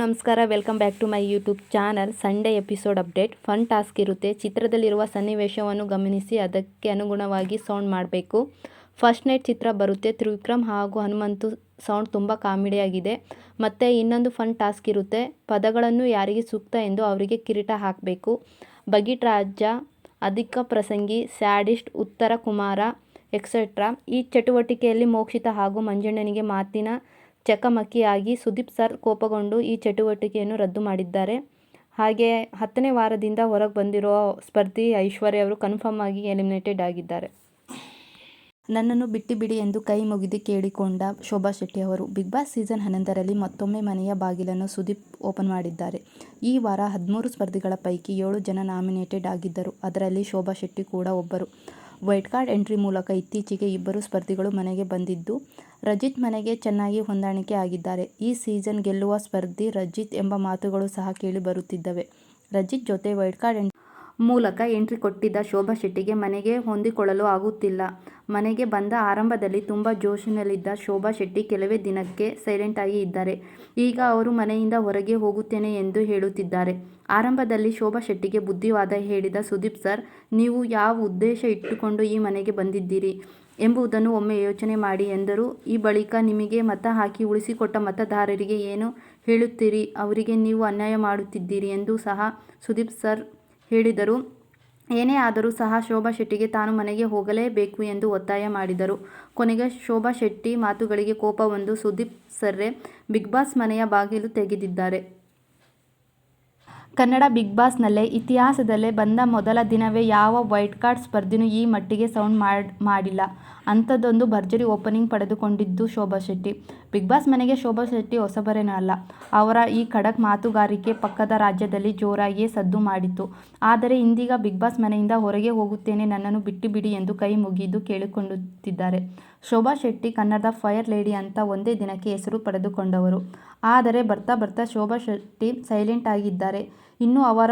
ನಮಸ್ಕಾರ, welcome back to my YouTube channel. Sunday episode update. Fun task ಇರುತ್ತೆ. ಚಿತ್ರದಲ್ಲಿರುವ ಸನ್ನಿವೇಶವನ್ನು ಗಮನಿಸಿ, ಅದಕ್ಕೆ ಅನುಗುಣವಾಗಿ ಸೌಂಡ್ ಮಾಡಬೇಕು. ಫಸ್ಟ್ ನೈಟ್ ಚಿತ್ರ ಬರುತ್ತೆ. ತ್ರಿವಿಕ್ರಮ್ ಹಾಗೂ ಹನುಮಂತು ಸೌಂಡ್ ತುಂಬ ಕಾಮಿಡಿಯಾಗಿದೆ. ಮತ್ತು ಇನ್ನೊಂದು ಫನ್ ಟಾಸ್ಕ್ ಇರುತ್ತೆ. ಪದಗಳನ್ನು ಯಾರಿಗೆ ಸೂಕ್ತ ಎಂದು ಅವರಿಗೆ ಕಿರೀಟ ಹಾಕಬೇಕು. ಬಗಿಟ್ ರಾಜ, ಅಧಿಕ ಪ್ರಸಂಗಿ, ಸ್ಯಾಡಿಸ್ಟ್, ಉತ್ತರ ಕುಮಾರ ಎಕ್ಸೆಟ್ರಾ ಈ ಚಟುವಟಿಕೆಯಲ್ಲಿ ಮೋಕ್ಷಿತ ಹಾಗೂ ಮಂಜಣ್ಣನಿಗೆ ಮಾತಿನ ಚಕಮಕಿಯಾಗಿ ಸುದೀಪ್ ಸರ್ ಕೋಪಗೊಂಡು ಈ ಚಟುವಟಿಕೆಯನ್ನು ರದ್ದು ಮಾಡಿದ್ದಾರೆ. ಹಾಗೆ ಹತ್ತನೇ ವಾರದಿಂದ ಹೊರಗೆ ಬಂದಿರೋ ಸ್ಪರ್ಧಿ ಐಶ್ವರ್ಯ ಅವರು ಕನ್ಫರ್ಮ್ ಆಗಿ ಎಲಿಮಿನೇಟೆಡ್ ಆಗಿದ್ದಾರೆ. ನನ್ನನ್ನು ಬಿಟ್ಟು ಬಿಡಿ ಎಂದು ಕೈ ಮುಗಿದು ಕೇಳಿಕೊಂಡ ಶೋಭಾ ಶೆಟ್ಟಿ ಅವರು, ಬಿಗ್ ಬಾಸ್ ಸೀಸನ್ ಹನ್ನೊಂದರಲ್ಲಿ ಮತ್ತೊಮ್ಮೆ ಮನೆಯ ಬಾಗಿಲನ್ನು ಸುದೀಪ್ ಓಪನ್ ಮಾಡಿದ್ದಾರೆ. ಈ ವಾರ ಹದಿಮೂರು ಸ್ಪರ್ಧಿಗಳ ಪೈಕಿ ಏಳು ಜನ ನಾಮಿನೇಟೆಡ್ ಆಗಿದ್ದರು. ಅದರಲ್ಲಿ ಶೋಭಾ ಶೆಟ್ಟಿ ಕೂಡ ಒಬ್ಬರು. ವೈಟ್ ಕಾರ್ಡ್ ಎಂಟ್ರಿ ಮೂಲಕ ಇತ್ತೀಚೆಗೆ ಇಬ್ಬರು ಸ್ಪರ್ಧಿಗಳು ಮನೆಗೆ ಬಂದಿದ್ದು, ರಜಿತ್ ಮನೆಗೆ ಚೆನ್ನಾಗಿ ಹೊಂದಾಣಿಕೆ ಆಗಿದ್ದಾರೆ. ಈ ಸೀಸನ್ ಗೆಲ್ಲುವ ಸ್ಪರ್ಧಿ ರಜಿತ್ ಎಂಬ ಮಾತುಗಳು ಸಹ ಕೇಳಿ ಬರುತ್ತಿದ್ದವೆ. ರಜಿತ್ ಜೊತೆ ವೈಟ್ ಕಾರ್ಡ್ ಮೂಲಕ ಎಂಟ್ರಿ ಕೊಟ್ಟಿದ್ದ ಶೋಭಾ ಶೆಟ್ಟಿಗೆ ಮನೆಗೆ ಹೊಂದಿಕೊಳ್ಳಲು ಆಗುತ್ತಿಲ್ಲ. ಮನೆಗೆ ಬಂದ ಆರಂಭದಲ್ಲಿ ತುಂಬ ಜೋಶಿನಲ್ಲಿದ್ದ ಶೋಭಾ ಶೆಟ್ಟಿ ಕೆಲವೇ ದಿನಕ್ಕೆ ಸೈಲೆಂಟ್ ಆಗಿ ಇದ್ದಾರೆ. ಈಗ ಅವರು ಮನೆಯಿಂದ ಹೊರಗೆ ಹೋಗುತ್ತೇನೆ ಎಂದು ಹೇಳುತ್ತಿದ್ದಾರೆ. ಆರಂಭದಲ್ಲಿ ಶೋಭಾ ಶೆಟ್ಟಿಗೆ ಬುದ್ಧಿವಾದ ಹೇಳಿದ ಸುದೀಪ್ ಸರ್ ನೀವು ಯಾವ ಉದ್ದೇಶ ಇಟ್ಟುಕೊಂಡು ಈ ಮನೆಗೆ ಬಂದಿದ್ದೀರಿ ಎಂಬುದನ್ನು ಒಮ್ಮೆ ಯೋಚನೆ ಮಾಡಿ ಎಂದರು. ಈ ಬಳಿಕ ನಿಮಗೆ ಮತ ಹಾಕಿ ಉಳಿಸಿಕೊಟ್ಟ ಮತದಾರರಿಗೆ ಏನು ಹೇಳುತ್ತೀರಿ? ಅವರಿಗೆ ನೀವು ಅನ್ಯಾಯ ಮಾಡುತ್ತಿದ್ದೀರಿ ಎಂದು ಸಹ ಸುದೀಪ್ ಸರ್ ಹೇಳಿದರು. ಏನೇ ಆದರೂ ಸಹ ಶೋಭಾ ಶೆಟ್ಟಿಗೆ ತಾನು ಮನೆಗೆ ಹೋಗಲೇಬೇಕು ಎಂದು ಒತ್ತಾಯ ಮಾಡಿದರು. ಕೊನೆಗೆ ಶೋಭಾ ಶೆಟ್ಟಿ ಮಾತುಗಳಿಗೆ ಕೋಪ ಬಂದು ಸುದೀಪ್ ಸರ್ರೆ ಬಿಗ್ ಬಾಸ್ ಮನೆಯ ಬಾಗಿಲು ತೆಗೆದಿದ್ದಾರೆ. ಕನ್ನಡ ಬಿಗ್ ಬಾಸ್ನಲ್ಲೇ ಇತಿಹಾಸದಲ್ಲೇ ಬಂದ ಮೊದಲ ದಿನವೇ ಯಾವ ವೈಟ್ ಕಾರ್ಡ್ ಸ್ಪರ್ಧಿನೂ ಈ ಮಟ್ಟಿಗೆ ಸೌಂಡ್ ಮಾಡ್, ಮಾಡಿಲ್ಲ. ಅಂಥದ್ದೊಂದು ಭರ್ಜರಿ ಓಪನಿಂಗ್ ಪಡೆದುಕೊಂಡಿದ್ದು ಶೋಭಾ ಶೆಟ್ಟಿ. ಬಿಗ್ ಬಾಸ್ ಮನೆಗೆ ಶೋಭಾ ಶೆಟ್ಟಿ ಹೊಸಬರೇನೂ ಅಲ್ಲ. ಅವರ ಈ ಖಡಕ್ ಮಾತುಗಾರಿಕೆ ಪಕ್ಕದ ರಾಜ್ಯದಲ್ಲಿ ಜೋರಾಗಿಯೇ ಸದ್ದು ಮಾಡಿತ್ತು. ಆದರೆ ಇಂದೀಗ ಬಿಗ್ ಬಾಸ್ ಮನೆಯಿಂದ ಹೊರಗೆ ಹೋಗುತ್ತೇನೆ ನನ್ನನ್ನು ಬಿಟ್ಟು ಬಿಡಿ ಎಂದು ಕೈ ಮುಗಿದು ಕೇಳಿಕೊಳ್ಳುತ್ತಿದ್ದಾರೆ. ಶೋಭಾ ಶೆಟ್ಟಿ ಕನ್ನಡದ ಫೈರ್ ಲೇಡಿ ಅಂತ ಒಂದೇ ದಿನಕ್ಕೆ ಹೆಸರು ಪಡೆದುಕೊಂಡವರು. ಆದರೆ ಬರ್ತಾ ಬರ್ತಾ ಶೋಭಾ ಶೆಟ್ಟಿ ಸೈಲೆಂಟ್ ಆಗಿದ್ದಾರೆ. ಇನ್ನು ಅವರ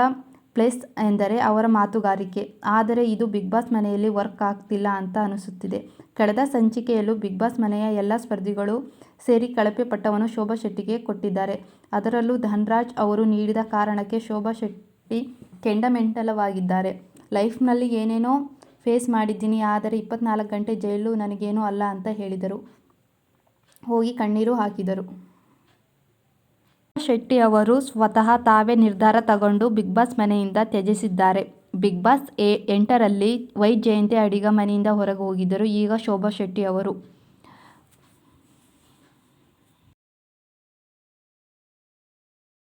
ಪ್ಲೇಸ್ ಎಂದರೆ ಅವರ ಮಾತುಗಾರಿಕೆ. ಆದರೆ ಇದು ಬಿಗ್ ಬಾಸ್ ಮನೆಯಲ್ಲಿ ವರ್ಕ್ ಆಗ್ತಿಲ್ಲ ಅಂತ ಅನಿಸುತ್ತಿದೆ. ಕಳೆದ ಸಂಚಿಕೆಯಲ್ಲೂ ಬಿಗ್ ಬಾಸ್ ಮನೆಯ ಎಲ್ಲ ಸ್ಪರ್ಧಿಗಳು ಸೇರಿ ಕಳಪೆ ಪಟ್ಟವನ್ನು ಶೋಭಾ ಶೆಟ್ಟಿಗೆ ಕೊಟ್ಟಿದ್ದಾರೆ. ಅದರಲ್ಲೂ ಧನ್ರಾಜ್ ಅವರು ನೀಡಿದ ಕಾರಣಕ್ಕೆ ಶೋಭಾ ಶೆಟ್ಟಿ ಕೆಂಡಮೆಂಟಲವಾಗಿದ್ದಾರೆ. ಲೈಫ್ನಲ್ಲಿ ಏನೇನೋ ಫೇಸ್ ಮಾಡಿದ್ದೀನಿ, ಆದರೆ ಇಪ್ಪತ್ನಾಲ್ಕು ಗಂಟೆ ಜೈಲು ನನಗೇನೂ ಅಲ್ಲ ಅಂತ ಹೇಳಿದರು. ಹೋಗಿ ಕಣ್ಣೀರು ಹಾಕಿದರು. ಶೆಟ್ಟಿ ಅವರು ಸ್ವತಃ ತಾವೇ ನಿರ್ಧಾರ ತಗೊಂಡು ಬಿಗ್ ಬಾಸ್ ಮನೆಯಿಂದ ತ್ಯಜಿಸಿದ್ದಾರೆ. ಬಿಗ್ ಬಾಸ್ ಎ ಎಂಟರಲ್ಲಿ ವೈ ಜಯಂತಿ ಅಡಿಗ ಮನೆಯಿಂದ ಹೊರಗೆ ಹೋಗಿದ್ದರು. ಈಗ ಶೋಭಾ ಶೆಟ್ಟಿ ಅವರು